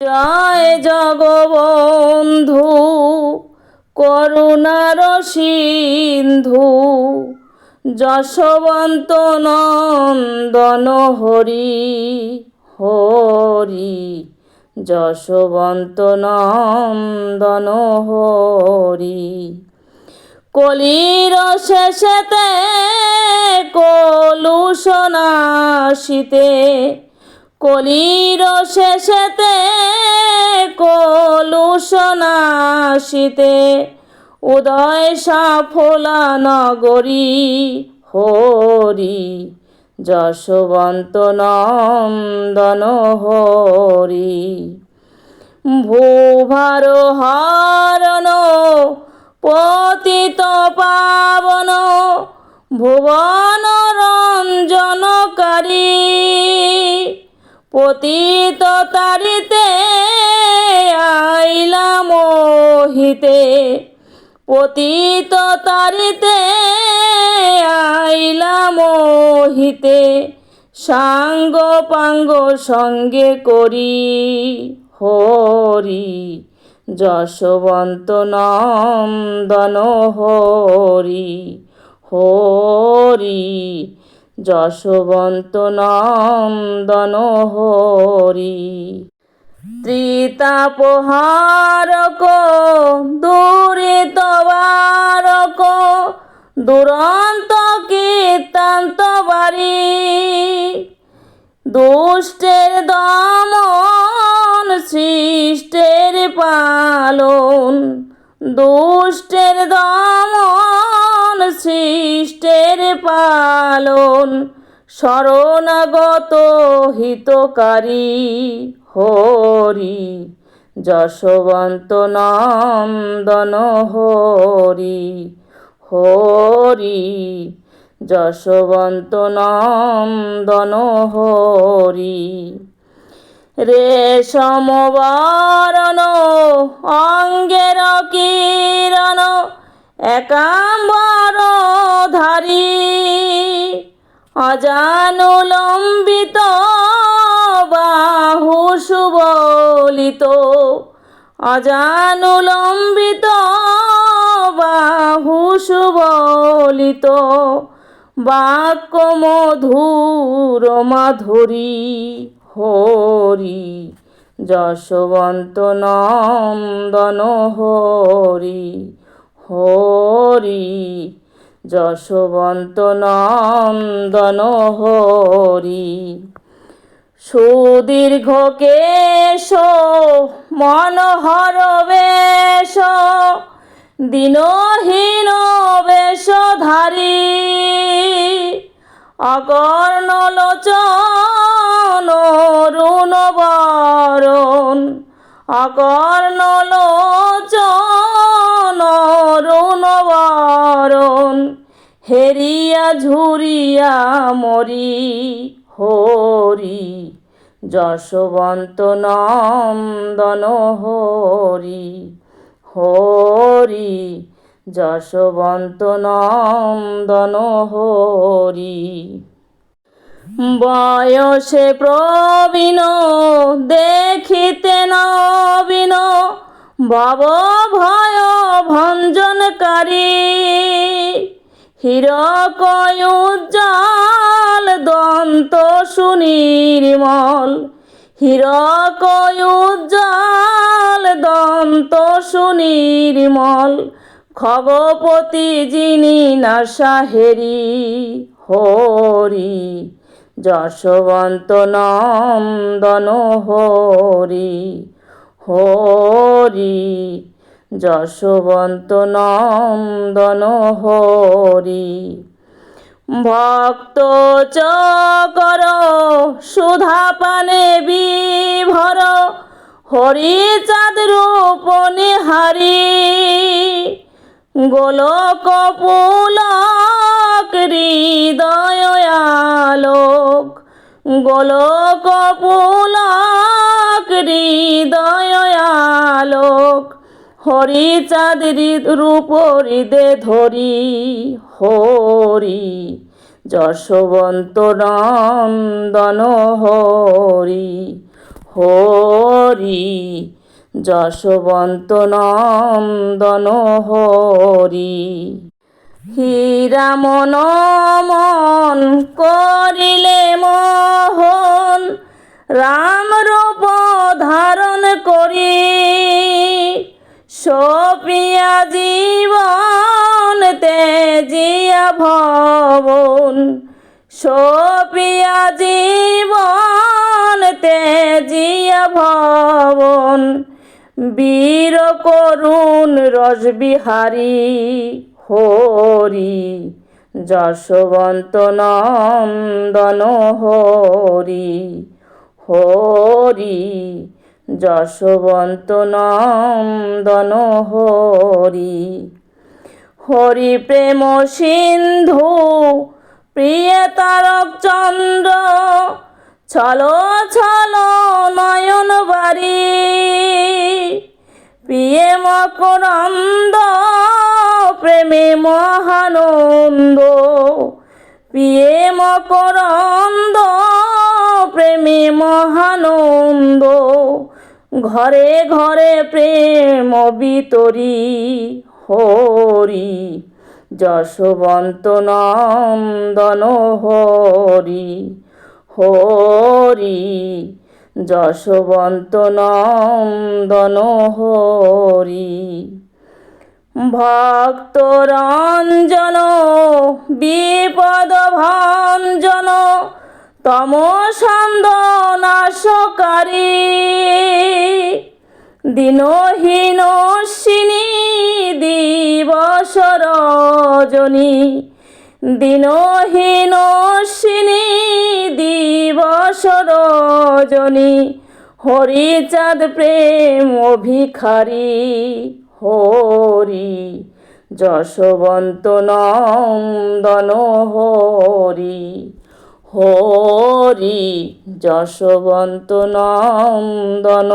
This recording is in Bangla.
জয় জগবন্ধু করুণার সিন্ধু যশবন্ত নন্দন হরি হরি যশবন্ত নন্দন হরি। কলির শেষেতে কলুষনাশিতে কলির শেষেতে কলুষনাশিতে উদয় সাফলা নগরী হরি, যশবন্ত নন্দন হরি। ভূভার হরণ, পতিত পাবন, ভুবন পতিত তারিতে আইলা মোহিতে পতিত তারিতে আইলা মোহিতে সাঙ্গ পাঙ্গ সঙ্গে করি, হরি, যশবন্ত নন্দন হরি হরি যশবন্ত নন্দন হরি। ত্রিতাপহারক দূরিত বারক দুরন্ত কীর্তান্ত বাড়ি। দুষ্টের দমন, সৃষ্টের পালন, দুষ্টের দমন সৃষ্টের পালন শরণাগত হিতকারী হরি, যশবন্ত নন্দন হরি হরি, যশবন্ত নন্দন হরি। রেশম বরণ অঙ্গের কিরণ একাম্বর ধারী অজানুলম্বিত বাহু সুবলিত, অজানুলম্বিত বাহু সুবলিত, বাক্য মধুর মাধুরী হরি, যশবন্ত নন্দন হরি হরি। যশবন্ত নন্দন হরি। সুদীর্ঘ কেশ মনোহর বেশ দিনহীন বেশধারী। অকর্ণ লোচন রুণ বরণ অকর্ণ হেরিয়া ঝুরিয়া মরি, হরি, যশবন্ত নন্দন হরি হরি, যশবন্ত নন্দন হরি। বয়সে প্রবীণ, দেখিতে নবীন, ভব ভয় ভঞ্জনকারী। হীরক উজ্জ্বল দন্ত সুনির্মল হীরক উজ্জ্বল দন্ত সুনির্মল, খগপতি যিনি নাসাহেরি হরি, যশবন্ত নন্দন হরি হরি। যশবন্ত নন্দন হরি। ভক্ত চকর সুধা পানে বিভর হরি চাঁদ রূপ নিহারি। গোলক পুলক হৃদয় আলোক, গোলক পুলক হৃদয় হরি চাঁদ রূপ হৃদে ধরি, হরি যশবন্ত নন্দন হরি হরি যশবন্ত নন্দন হরি। হীরামন মন করিলে মোহন, রাম রূপ ধারণ করি। সপিয়া জীবন তেজিয়া ভবন। সপিয়া জীবন তেজিয়া ভবন। বীর করুণ রসবিহারী হরি, যশবন্ত নন্দন হরি হরি। যশবন্ত নন্দন হরি। হরি প্রেম সিন্ধু, প্রিয় তারক চন্দ্র, ছলো ছলো নয়ন বাড়ি প্রিয়ে মকরন্দ, প্রেমে মহানন্দ। প্রিয়ে মকরন্দ, প্রেমে মহানন্দ। ঘরে ঘরে প্রেম বিতরি হরি, যশবন্ত নন্দন হরি হরি, যশবন্ত নন্দন হরি। ভক্ত রঞ্জন, বিপদ ভঞ্জন তমসন্দ নাশকারী দিনহীন সিনী দিবস রজনী। দিনহীন সিনী দিবস রজনী। হরিচাঁদ প্রেম ভিখারি হরি যশবন্ত নন্দন হরি। হরি যশবন্ত নন্দন